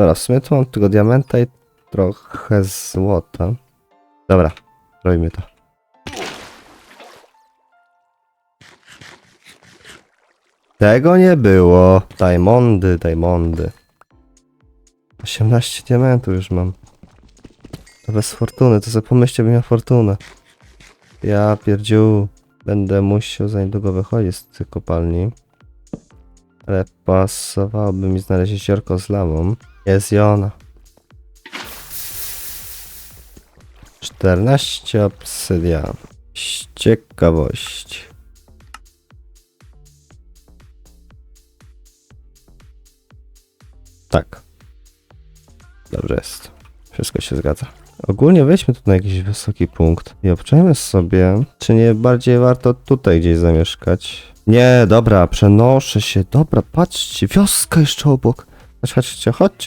Dobra, w sumie tu mam tylko diamenta i trochę złota. Dobra, robimy to. Tego nie było. Diamondy, diamondy. 18 diamentów już mam. To bez fortuny, to sobie pomyślcie, bym miał fortunę. Ja pierdziu, będę musiał za niedługo wychodzić z tej kopalni. Ale pasowałoby mi znaleźć jeziorko z lawą. Jest i ona. 14 obsydian. Z ciekawości. Tak. Dobrze jest. Wszystko się zgadza. Ogólnie weźmy tu na jakiś wysoki punkt i obczajmy sobie, czy nie bardziej warto tutaj gdzieś zamieszkać. Nie, dobra, przenoszę się. Dobra, patrzcie, wioska jeszcze obok. Chodźcie, chodźcie, chodźcie.